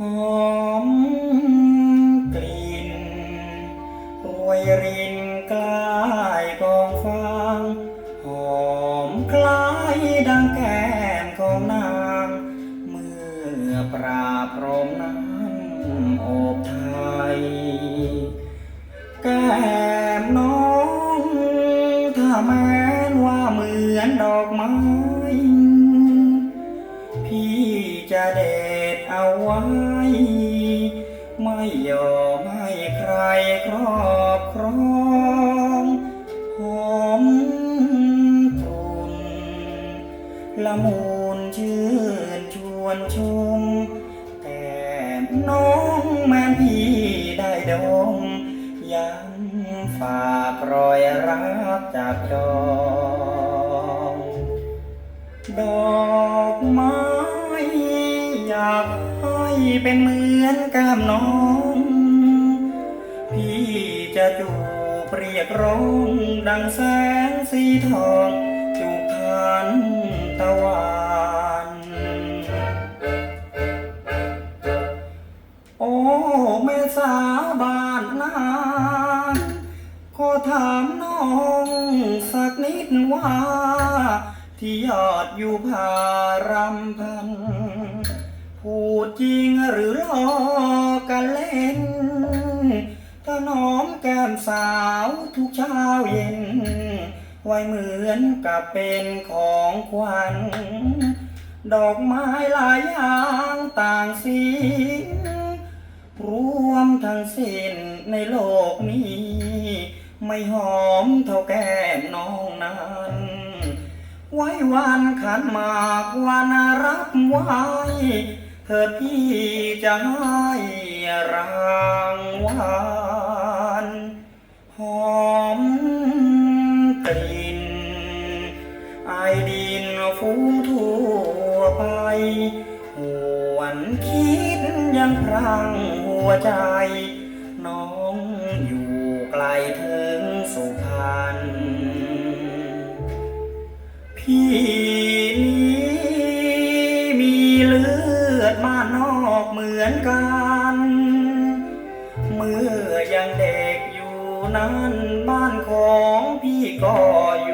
หอมกลิ่นรวยรินกลายกองฟางหอมคล้ายดังแก้มของนาง เมื่อปราบรมนั้นอบไทย แก้มน้องถ้าแม้นว่าเหมือนดอกไม้ พี่จะเด็ เอาไว้ ไม่ยอมให้ใครครอบครองหอมกลุ่นละมุนชื่นชวนชม แต่น้องแม่พี่ได้ดมยังฝากรอยรักจากจองดอกไม้ เป็นเหมือนก้มน้อง พี่จะจูบเรียกร้อง ดังแสงสีทองจูบทานตะวันโอ้แม่สาบานนาขอถามน้องสักนิดว่า ที่ยอดอยู่พารำพัน พูดจริงหรือล้อกันเล่นถ้าน้อมแก้มสาวทุกเช้าเย็น ไว้เหมือนกับเป็นของขวัญ ดอกไม้หลายอย่างต่างสีรวมทั้งสิ้นในโลกนี้ ไม่หอมเท่าแก้มน้องนั้นไว้วันขันมากวันรับไว้ เถิดพี่จะให้รางวัลหอมกลิ่นไอดินฟุ้งทั่วไปหวนคิดยังพรังหัวใจ น้องอยู่ไกลถึงสุพรรณพี่ นั้นบ้านของพี่ก็อยู่